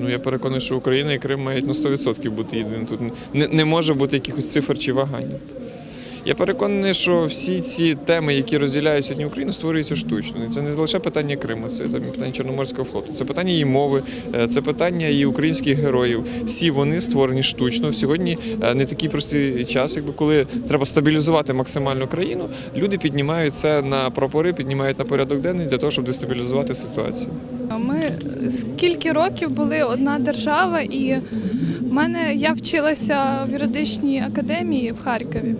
Ну я переконаний, що Україна і Крим мають на 100% бути єдиним. Тут не, не може бути якихось цифр чи вагань. Я переконаний, що всі ці теми, які розділяють сьогодні Україну, створюються штучно. І це не лише питання Криму, це там питання Чорноморського флоту, це питання її мови, е, це питання і українських героїв. Всі вони створені штучно. Сьогодні е, не такий простий час, якби коли треба стабілізувати максимально країну. Люди піднімають це на прапори, піднімають на порядок денний для того, щоб дестабілізувати ситуацію. Ми скільки років були одна держава, і в мене я вчилася в юридичній академії в Харкові.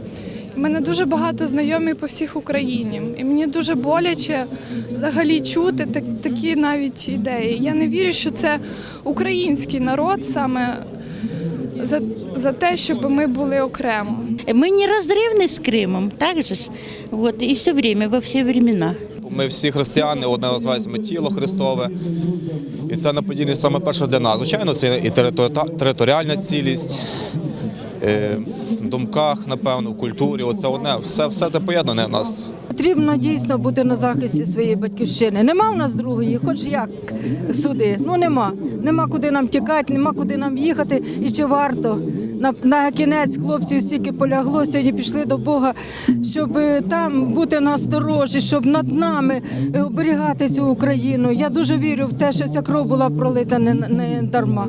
У мене дуже багато знайомих по всіх Україні, і мені дуже боляче взагалі чути так, такі навіть ідеї. Я не вірю, що це український народ саме за, за те, щоб ми були окремо. Мы неразрывны с Крымом, так же ж? Вот, и все время, во все времена. Ми всі християни, одне називається тіло Христове. І це неподільність саме перше для нас. Звичайно, це і територіальна цілість, е, в думках, напевно, в культурі. Оце одне, все, все це поєднане нас. Потрібно дійсно бути на захисті своєї батьківщини. Нема в нас другої, хоч як суди. Ну нема. Нема куди нам тікати, нема куди нам їхати. І чи варто на, на кінець хлопців стільки полягло, сьогодні пішли до Бога, щоб е, там бути насторожі, щоб над нами е, оберігати цю Україну. Я дуже вірю в те, що ця кров була пролита не, не дарма.